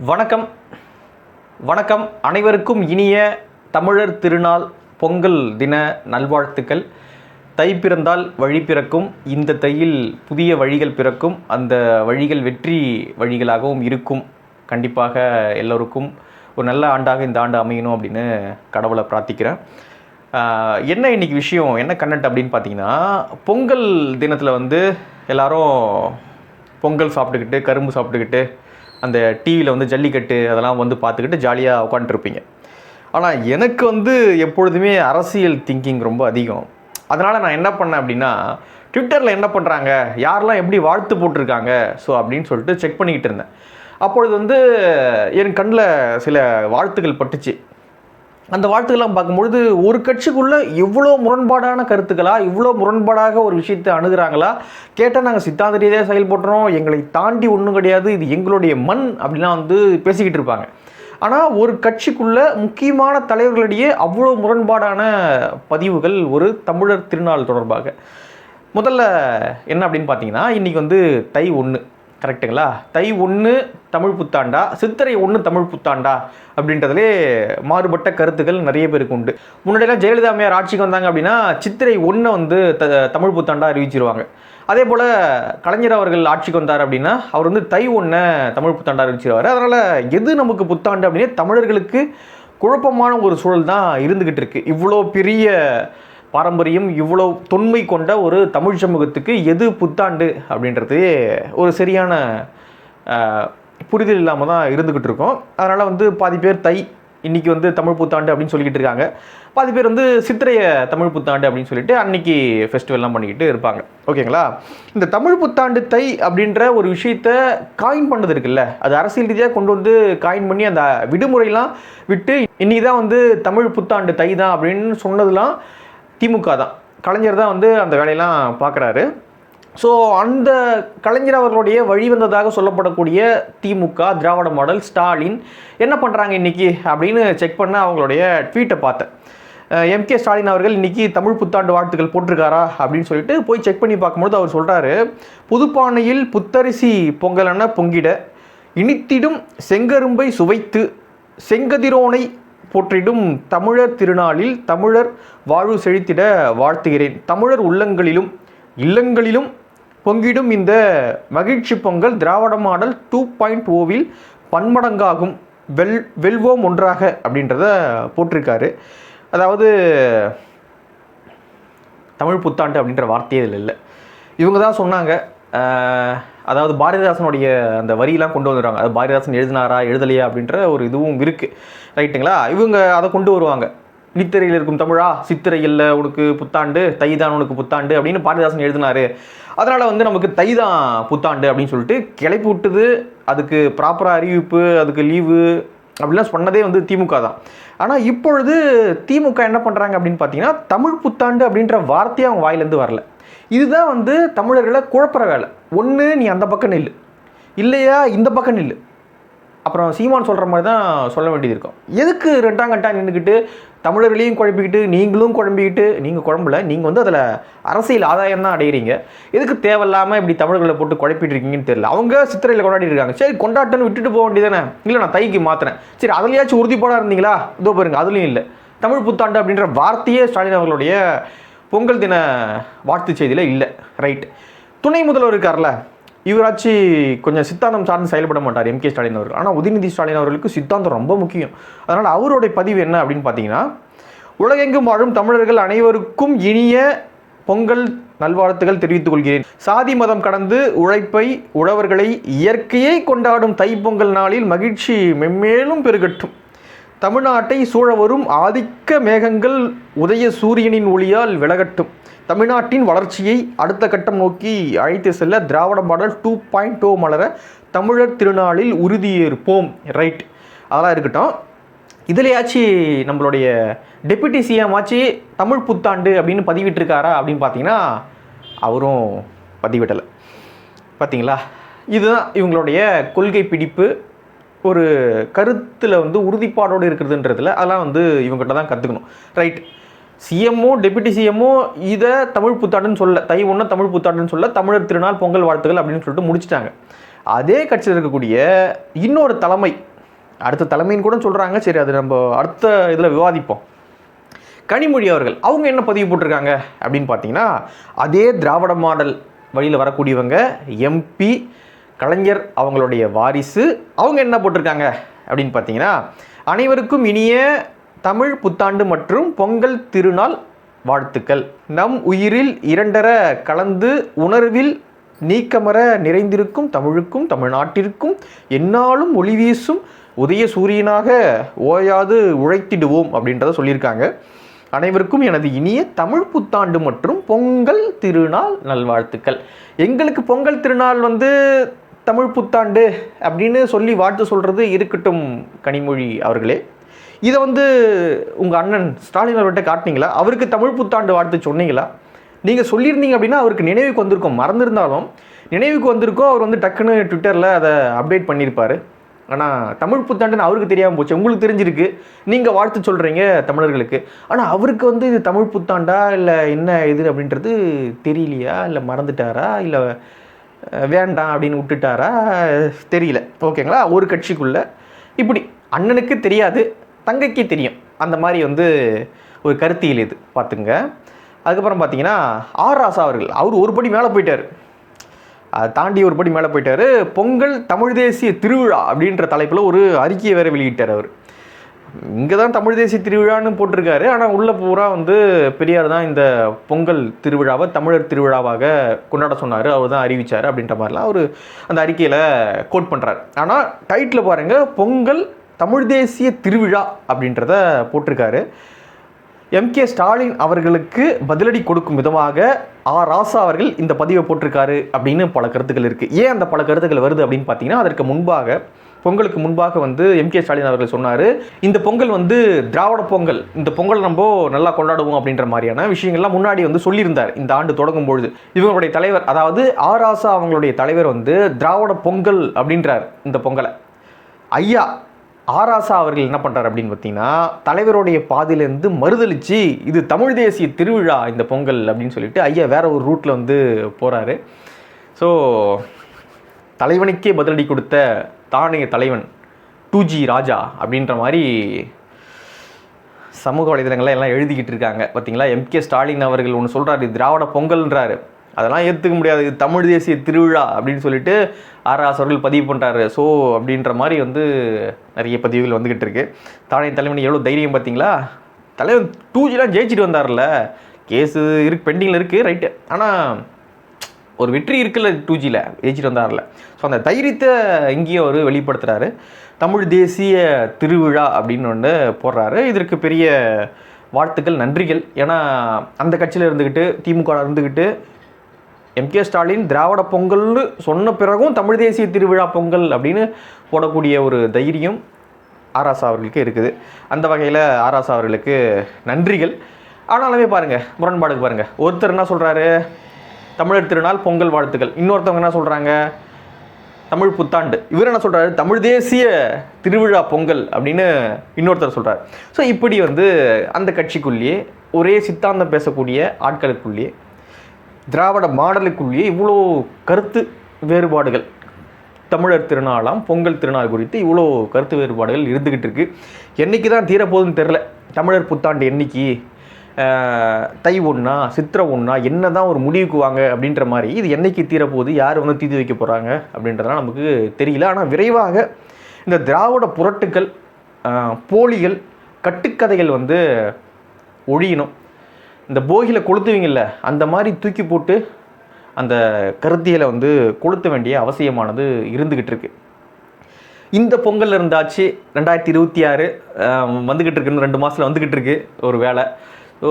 வணக்கம். வணக்கம். அனைவருக்கும் இனிய தமிழர் திருநாள் பொங்கல் தின நல்வாழ்த்துக்கள். தை பிறந்தால் வழி பிறக்கும். இந்த தையில் புதிய வழிகள் பிறக்கும். அந்த வழிகள் வெற்றி வழிகளாகவும் இருக்கும். கண்டிப்பாக எல்லோருக்கும் ஒரு நல்ல ஆண்டாக இந்த ஆண்டு அமையணும் அப்படின்னு கடவுளை பிரார்த்திக்கிறேன். என்ன இன்னைக்கு விஷயம்? என்ன கண்டென்ட் அப்படின்னு பார்த்தீங்கன்னா பொங்கல் தினத்தில் வந்து எல்லாரும் பொங்கல் சாப்பிட்டுக்கிட்டு கரும்பு சாப்பிட்டுக்கிட்டு அந்த டிவியில் வந்து ஜல்லிக்கட்டு அதெல்லாம் வந்து பார்த்துக்கிட்டு ஜாலியாக உட்காந்துருப்பீங்க ஆனால் எனக்கு வந்து எப்பொழுதுமே அரசியல் திங்கிங் ரொம்ப அதிகம். அதனால் நான் என்ன பண்ணேன் அப்படின்னா ட்விட்டரில் என்ன பண்ணுறாங்க யாரெல்லாம் எப்படி வாழ்த்து போட்டிருக்காங்க? ஸோ அப்படின்னு சொல்லிட்டு செக் பண்ணிக்கிட்டு இருந்தேன். அப்பொழுது வந்து என் கண்ணில் சில வாழ்த்துக்கள் பட்டுச்சு. அந்த வாழ்த்துக்கெல்லாம் பார்க்கும்பொழுது ஒரு கட்சிக்குள்ளே இவ்வளோ முரண்பாடான கருத்துக்களா இவ்வளோ முரண்பாடாக ஒரு விஷயத்தை அணுகிறாங்களா? கேட்டால் நாங்கள் சித்தாந்த ரீதியாக செயல்படுறோம் எங்களை தாண்டி ஒன்றும் கிடையாது இது எங்களுடைய மண் அப்படிலாம் வந்து பேசிக்கிட்டு இருப்பாங்க. ஆனால் ஒரு கட்சிக்குள்ளே முக்கியமான தலைவர்களிடையே அவ்வளோ முரண்பாடான பதிவுகள் ஒரு தமிழர் திருநாள் தொடர்பாக. முதல்ல என்ன அப்படின்னு பார்த்தீங்கன்னா இன்றைக்கி வந்து தை ஒன்று கரெக்டுங்களா? தை ஒன்று தமிழ் புத்தாண்டா? சித்திரை ஒன்று தமிழ் புத்தாண்டா? அப்படின்றதுலே மாறுபட்ட கருத்துக்கள் நிறைய பேருக்கு உண்டு. முன்னாடியெல்லாம் ஜெயலலிதா அம்மையார் ஆட்சிக்கு வந்தாங்க அப்படின்னா சித்திரை ஒன்று வந்து த தமிழ் புத்தாண்டா அறிவிச்சிருவாங்க. அதே போல் கலைஞர் அவர்கள் ஆட்சிக்கு வந்தார் அப்படின்னா அவர் வந்து தை ஒன்றை தமிழ் புத்தாண்டா அறிவிச்சிருவார். அதனால் எது நமக்கு புத்தாண்டு அப்படின்னா தமிழர்களுக்கு குழப்பமான ஒரு சூழல் தான் இருந்துக்கிட்டு இருக்குது இவ்வளோ பெரிய பாரம்பரியம் இவ்வளோ தொன்மை கொண்ட ஒரு தமிழ் சமூகத்துக்கு எது புத்தாண்டு அப்படின்றது ஒரு சரியான புரிதல் இல்லாமல் தான் இருந்துக்கிட்டு இருக்கோம். அதனால் வந்து பாதி பேர் தை இன்னைக்கு வந்து தமிழ் புத்தாண்டு அப்படின்னு சொல்லிக்கிட்டு இருக்காங்க. பாதி பேர் வந்து சித்திரைய தமிழ் புத்தாண்டு அப்படின்னு சொல்லிட்டு அன்னைக்கு ஃபெஸ்டிவல்லாம் பண்ணிக்கிட்டு இருப்பாங்க. ஓகேங்களா இந்த தமிழ் புத்தாண்டு தை அப்படின்ற ஒரு விஷயத்த காயின் பண்ணது இருக்குல்ல அது அரசியல் ரீதியாக கொண்டு வந்து காயின் பண்ணி அந்த விடுமுறையெல்லாம் விட்டு இன்னைக்கு தான் வந்து தமிழ் புத்தாண்டு தை தான் அப்படின்னு சொன்னதுலாம் திமுக தான். கலைஞர் தான் வந்து அந்த வேலையெல்லாம் பார்க்குறாரு. ஸோ அந்த கலைஞர் அவர்களுடைய வழிவந்ததாக சொல்லப்படக்கூடிய திமுக திராவிட மாடல் ஸ்டாலின் என்ன பண்ணுறாங்க இன்னைக்கு அப்படின்னு செக் பண்ண அவங்களுடைய ட்வீட்டை பார்த்தேன். எம்கே ஸ்டாலின் அவர்கள் இன்றைக்கி தமிழ் புத்தாண்டு வாழ்த்துக்கள் போட்டிருக்காரா அப்படின்னு சொல்லிட்டு போய் செக் பண்ணி பார்க்கும்போது அவர் சொல்கிறாரு புதுப்பானையில் புத்தரிசி பொங்கலென பொங்கிட இனித்திடும் செங்கரும்பை சுவைத்து செங்கதிரோனை போற்றிடும் தமிழர் திருநாளில் தமிழர் வாழ்வு செழித்திட வாழ்த்துகிறேன். தமிழர் உள்ளங்களிலும் இல்லங்களிலும் பொங்கிடும் இந்த மகிழ்ச்சி Pongal Dravida model two point ஓவில் பன்மடங்காகும். வெல் வெல்வோம் ஒன்றாக அப்படின்றத போட்டிருக்காரு. அதாவது தமிழ் புத்தாண்டு அப்படின்ற வார்த்தையே இதில் இல்லை. இவங்க தான் சொன்னாங்க அதாவது பாரதிதாசனுடைய அந்த வரியெல்லாம் கொண்டு வந்துடுறாங்க அது பாரதிதாசன் எழுதினாரா எழுதலையா அப்படின்ற ஒரு இதுவும் இருக்குது ரைட்டுங்களா? இவங்க அதை கொண்டு வருவாங்க. நித்திரையில் இருக்கும் தமிழா சித்திரையில் உனக்கு புத்தாண்டு தைதான் உனக்கு புத்தாண்டு அப்படின்னு பாரதிதாசன் எழுதினாரு. அதனால் வந்து நமக்கு தைதான் புத்தாண்டு அப்படின்னு சொல்லிட்டு கிளப்பி விட்டுது. அதுக்கு ப்ராப்பராக அறிவிப்பு அதுக்கு லீவு அப்படிலாம் சொன்னதே வந்து திமுக தான். ஆனால் இப்பொழுது திமுக என்ன பண்ணுறாங்க அப்படின்னு பார்த்தீங்கன்னா தமிழ் புத்தாண்டு அப்படின்ற வார்த்தையே அவங்க வாயிலேருந்து வரல. இதுதான் வந்து தமிழர்களை குழப்புற வேலை. ஒன்று நீ அந்த பக்கம் நில்லு. இல்லையா இந்த பக்கம் நில்லு. அப்புறம் சீமான் சொல்கிற மாதிரி தான் சொல்ல வேண்டியது இருக்கும். எதுக்கு ரெண்டாம் கட்டா நின்றுக்கிட்டு தமிழர்களையும் குழப்பிக்கிட்டு நீங்களும் குழம்பிக்கிட்டு நீங்கள் குழம்புல நீங்கள் வந்து அதில் அரசியல் ஆதாயம் தான் அடையிறீங்க. எதுக்கு தேவையில்லாமல் இப்படி தமிழர்களை போட்டு குழப்பிட்டு இருக்கீங்கன்னு தெரியல. அவங்க சித்திரையில் கொண்டாடிட்டு இருக்காங்க. சரி கொண்டாட்டன்னு விட்டுட்டு போக வேண்டியதானே இல்லை நான் தைக்கு மாற்றினேன் சரி அதுலையாச்சும் உறுதிப்பாடாக இருந்தீங்களா? இதோ பாருங்க அதுலேயும் இல்லை. தமிழ் புத்தாண்டு அப்படின்ற வார்த்தையே ஸ்டாலின் அவர்களுடைய பொங்கல் தின வாழ்த்து செய்தியில் இல்லை. ரைட் துணை முதல்வர் இருக்கார்ல இவராச்சு கொஞ்சம் சித்தாந்தம் சார்ந்து செயல்பட மாட்டார் எம்கே ஸ்டாலின் அவர்கள். ஆனால் உதயநிதி ஸ்டாலின் அவர்களுக்கு சித்தாந்தம் ரொம்ப முக்கியம். அதனால் அவருடைய பதிவு என்ன அப்படின்னு பார்த்தீங்கன்னா உலகெங்கும் வாழும் தமிழர்கள் அனைவருக்கும் இனிய பொங்கல் நல்வாழ்த்துகள் தெரிவித்துக் கொள்கிறேன். சாதி மதம் கடந்து உழைப்பை உழவர்களை இயற்கையை கொண்டாடும் தைப்பொங்கல் நாளில் மகிழ்ச்சி மென்மேலும் பெருகட்டும். தமிழ்நாட்டை சூழ வரும் ஆதிக்க மேகங்கள் உதய சூரியனின் ஒளியால் விலகட்டும். தமிழ்நாட்டின் வளர்ச்சியை அடுத்த கட்டம் நோக்கி அழைத்து செல்ல Dravida model two point two மலர தமிழர் திருநாளில் உறுதியேற்போம். ரைட். அதெல்லாம் இருக்கட்டும். இதுலையாச்சு நம்மளுடைய டெப்யூட்டி சிஎம் ஆச்சு தமிழ் புத்தாண்டு அப்படின்னு பதிவிட்டிருக்காரா அப்படின்னு பார்த்தீங்கன்னா அவரும் பதிவிடலை. பார்த்தீங்களா? இதுதான் இவங்களுடைய கொள்கை பிடிப்பு. ஒரு கருத்தில் வந்து உறுதிப்பாடோடு இருக்கிறதுன்றதுல அதெல்லாம் வந்து இவங்ககிட்ட தான் கற்றுக்கணும் ரைட் சிஎம்ஓ டெபுட்டி சிஎம்ஓ இதை தமிழ் புத்தாண்டுன்னு சொல்ல தை ஒன்று தமிழ் புத்தாண்டுன்னு சொல்ல தமிழர் திருநாள் பொங்கல் வாழ்த்துக்கள் அப்படின்னு சொல்லிட்டு முடிச்சிட்டாங்க. அதே கட்சியில் இருக்கக்கூடிய இன்னொரு தலைமை அடுத்த தலைமைன்னு கூட சொல்கிறாங்க சரி அது நம்ம அடுத்த இதில் விவாதிப்போம். கனிமொழி அவர்கள் அவங்க என்ன பதிவு போட்டிருக்காங்க அப்படின்னு பார்த்தீங்கன்னா அதே திராவிட மாடல் வழியில் வரக்கூடியவங்க எம்பி கலைஞர் அவங்களுடைய வாரிசு. அவங்க என்ன போட்டிருக்காங்க? அப்படின்னு பார்த்தீங்கன்னா அனைவருக்கும் இனிய தமிழ் புத்தாண்டு மற்றும் பொங்கல் திருநாள் வாழ்த்துக்கள். நம் உயிரில் இரண்டர கலந்து உணர்வில் நீக்கமர நிறைந்திருக்கும் தமிழுக்கும் தமிழ்நாட்டிற்கும் என்னாலும் ஒளி வீசும் உதய சூரியனாக ஓயாது உழைத்திடுவோம் அப்படின்றத சொல்லியிருக்காங்க. அனைவருக்கும் எனது இனிய தமிழ் புத்தாண்டு மற்றும் பொங்கல் திருநாள் நல்வாழ்த்துக்கள். எங்களுக்கு பொங்கல் திருநாள் வந்து தமிழ் புத்தாண்டு அப்படின்னு சொல்லி வாழ்த்து சொல்கிறது இருக்கட்டும் கனிமொழி அவர்களே. இதை வந்து உங்கள் அண்ணன் ஸ்டாலின் அவர்கிட்ட காட்டினீங்களா? அவருக்கு தமிழ் புத்தாண்டு வாழ்த்து சொன்னீங்களா? நீங்கள் சொல்லியிருந்தீங்க அப்படின்னா அவருக்கு நினைவுக்கு வந்திருக்கும். மறந்துருந்தாலும் நினைவுக்கு வந்திருக்கோம் அவர் வந்து டக்குன்னு ட்விட்டரில் அதை அப்டேட் பண்ணியிருப்பார். ஆனால் தமிழ் புத்தாண்டுன்னு அவருக்கு தெரியாமல் போச்சு. உங்களுக்கு தெரிஞ்சிருக்கு. நீங்கள் வாழ்த்து சொல்கிறீங்க தமிழர்களுக்கு. ஆனால் அவருக்கு வந்து இது தமிழ் புத்தாண்டா? இல்லை என்ன இது அப்படின்றது தெரியலையா? இல்லை மறந்துட்டாரா? இல்லை வேண்டாம் அப்படின்னு விட்டுட்டாரா? தெரியல. ஓகேங்களா? ஒரு கட்சிக்குள்ளே இப்படி அண்ணனுக்கு தெரியாது தங்கைக்கு தெரியும். அந்த மாதிரி வந்து ஒரு கருத்தியல் இது. பார்த்துங்க. அதுக்கப்புறம் பார்த்தீங்கன்னா ஆர் ராசா அவர்கள் அவர் ஒரு படி மேலே போயிட்டார். அதை தாண்டி ஒரு படி மேலே போயிட்டார். பொங்கல் தமிழ் தேசிய திருவிழா அப்படின்ற தலைப்பில் ஒரு அறிக்கையை வேறு வெளியிட்டார் அவர். இங்கே தான் தமிழ் தேசிய திருவிழான்னு போட்டிருக்காரு. ஆனால் உள்ளே பூரா வந்து பெரியார் தான் இந்த பொங்கல் திருவிழாவை தமிழர் திருவிழாவாக கொண்டாட சொன்னார். அவர் தான் அறிவிச்சார் அப்படின்ற மாதிரிலாம் அவர் அந்த அறிக்கையில் கோட் பண்ணுறாரு ஆனால் டைட்டில் பாருங்கள் பொங்கல் தமிழ் தேசிய திருவிழா அப்படின்றத போட்டிருக்காரு. எம்கே ஸ்டாலின் அவர்களுக்கு பதிலடி கொடுக்கும் விதமாக ஆ. ராசா அவர்கள் இந்த பதிவை போட்டிருக்காரு அப்படின்னு பல கருத்துக்கள் இருக்குது ஏன் அந்த பல கருத்துக்கள் வருது அப்படின்னு பார்த்தீங்கன்னா அதற்கு முன்பாக பொங்கலுக்கு முன்பாக வந்து எம்கே ஸ்டாலின் அவர்கள் சொன்னார் இந்த பொங்கல் வந்து திராவிட பொங்கல் இந்த பொங்கல் நம்ம நல்லா கொண்டாடுவோம் அப்படின்ற மாதிரியான விஷயங்கள்லாம் முன்னாடி வந்து சொல்லியிருந்தார் இந்த ஆண்டு தொடங்கும் பொழுது. இவங்களுடைய தலைவர் அதாவது ஆராசா அவங்களுடைய தலைவர் வந்து திராவிட பொங்கல் அப்படின்றார் இந்த பொங்கலை. ஐயா ஆராசா அவர்கள் என்ன பண்ணுறாரு அப்படின்னு பார்த்தீங்கன்னா தலைவருடைய பாதையிலேருந்து மறுதளித்து இது தமிழ் தேசிய திருவிழா இந்த பொங்கல் அப்படின்னு சொல்லிட்டு ஐயா வேற ஒரு ரூட்டில் வந்து போகிறாரு ஸோ தலைவனுக்கே பதிலடி கொடுத்த தானிய தலைவன் டூ ஜி ராஜா அப்படின்ற மாதிரி சமூக வலைதளங்கள்ல எல்லாம் எழுதிக்கிட்டு இருக்காங்க. பார்த்தீங்களா? எம்கே ஸ்டாலின் அவர்கள் ஒன்று சொல்கிறாரு திராவிட பொங்கல்ன்றாரு. அதெல்லாம் ஏற்றுக்க முடியாது. தமிழ் தேசிய திருவிழா அப்படின்னு சொல்லிட்டு ஆர்ஆஸ் அவர்கள் பதிவு பண்ணுறாரு ஸோ அப்படின்ற மாதிரி வந்து நிறைய பதிவுகள் வந்துக்கிட்டு இருக்குது தானே தலைவன் எவ்வளோ தைரியம் பார்த்தீங்களா? தலைவன் டூ ஜிலாம் ஜெயிச்சிட்டு வந்தார்ல கேஸு இருக்கு பெண்டிங்கில் இருக்குது ரைட்டு. ஆனால் ஒரு வெற்றி இருக்குல்ல டூ ஜியில் ஏஜிட்டு வந்தாரில். ஸோ அந்த தைரியத்தை இங்கேயும் அவர் வெளிப்படுத்துகிறாரு தமிழ் தேசிய திருவிழா அப்படின்னு ஒன்று போடுறாரு. இதற்கு பெரிய வாழ்த்துக்கள் நன்றிகள். ஏன்னா அந்த கட்சியில் இருந்துக்கிட்டு திமுக இருந்துக்கிட்டு எம்கே ஸ்டாலின் திராவிட பொங்கல்னு சொன்ன பிறகும் தமிழ் தேசிய திருவிழா பொங்கல் அப்படின்னு போடக்கூடிய ஒரு தைரியம் ஆராசா அவர்களுக்கு இருக்குது. அந்த வகையில் ஆராசா அவர்களுக்கு நன்றிகள். ஆனாலுமே பாருங்கள் முரண்பாடுக்கு பாருங்கள் ஒருத்தர் என்ன சொல்கிறாரு தமிழர் திருநாள் பொங்கல் வாழ்த்துக்கள். இன்னொருத்தவங்க என்ன சொல்கிறாங்க தமிழ் புத்தாண்டு. இவர் என்ன சொல்கிறாரு தமிழ் தேசிய திருவிழா பொங்கல் அப்படின்னு இன்னொருத்தர் சொல்கிறார் ஸோ இப்படி வந்து அந்த கட்சிக்குள்ளேயே ஒரே சித்தாந்தம் பேசக்கூடிய ஆட்களுக்குள்ளேயே திராவிட மாடலுக்குள்ளேயே இவ்வளோ கருத்து வேறுபாடுகள். தமிழர் திருநாளாம் பொங்கல் திருநாள் குறித்து இவ்வளோ கருத்து வேறுபாடுகள் இருந்துக்கிட்டு இருக்குது என்னைக்கு தான் தீரப்போகுதுன்னு தெரில தமிழர் புத்தாண்டு என்னைக்கு தை ஒன்றா சித்திரை ஒன்றா என்ன தான் ஒரு முடிவுக்கு வாங்க அப்படின்ற மாதிரி இது என்னைக்கு தீரப்போகுது யார் வந்து தீர்த்து வைக்க போகிறாங்க அப்படின்றதெல்லாம் நமக்கு தெரியல. ஆனால் விரைவாக இந்த திராவிட புரட்டுக்கள் போலிகள் கட்டுக்கதைகள் வந்து ஒழியணும். இந்த போகியில் கொளுத்துவீங்கள்ல அந்த மாதிரி தூக்கி போட்டு அந்த கருத்தியலை வந்து கொளுத்த வேண்டிய அவசியமானது இருந்துக்கிட்டு இருக்கு. இந்த பொங்கல் இருந்தாச்சு ரெண்டாயிரத்தி இருபத்தி ஆறு வந்துக்கிட்டு இருக்குன்னு ரெண்டு மாதத்தில் வந்துக்கிட்டு இருக்கு ஒரு வேலை ஸோ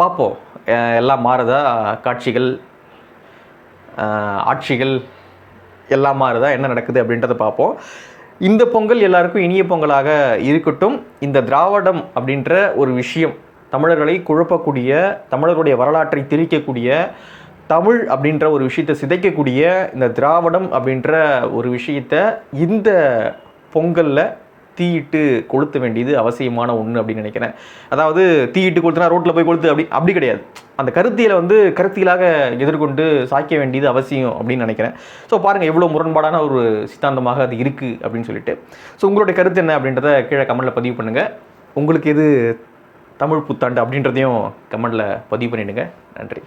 பார்ப்போம். எல்லாம் மாறுதா? காட்சிகள் ஆட்சிகள் எல்லாம் மாறுதா? என்ன நடக்குது அப்படின்றத பார்ப்போம். இந்த பொங்கல் எல்லாருக்கும் இனிய பொங்கலாக இருக்கட்டும். இந்த திராவிடம் அப்படின்ற ஒரு விஷயம் தமிழர்களை குழப்பக்கூடிய தமிழர்களுடைய வரலாற்றை திரிக்கக்கூடிய தமிழ் அப்படின்ற ஒரு விஷயத்தை சிதைக்கக்கூடிய இந்த திராவிடம் அப்படின்ற ஒரு விஷயத்தை இந்த பொங்கலில் தீயிட்டு கொளுத்த வேண்டியது அவசியமான ஒன்று அப்படின்னு நினைக்கிறேன். அதாவது தீயிட்டு கொளுத்துனா ரோட்டில் போய் கொளுத்து அப்படி அப்படி கிடையாது. அந்த கருத்தியில் வந்து கருத்தியலாக எதிர்கொண்டு சாய்க்க வேண்டியது அவசியம் அப்படின்னு நினைக்கிறேன். ஸோ பாருங்கள் எவ்வளோ முரண்பாடான ஒரு சித்தாந்தமாக அது இருக்குது அப்படின்னு சொல்லிட்டு. ஸோ உங்களுடைய கருத்து என்ன அப்படின்றத கீழே கமெண்ட்டில் பதிவு பண்ணுங்கள் உங்களுக்கு எது தமிழ் புத்தாண்டு அப்படின்றதையும் கமெண்டில் பதிவு பண்ணிடுங்க. நன்றி.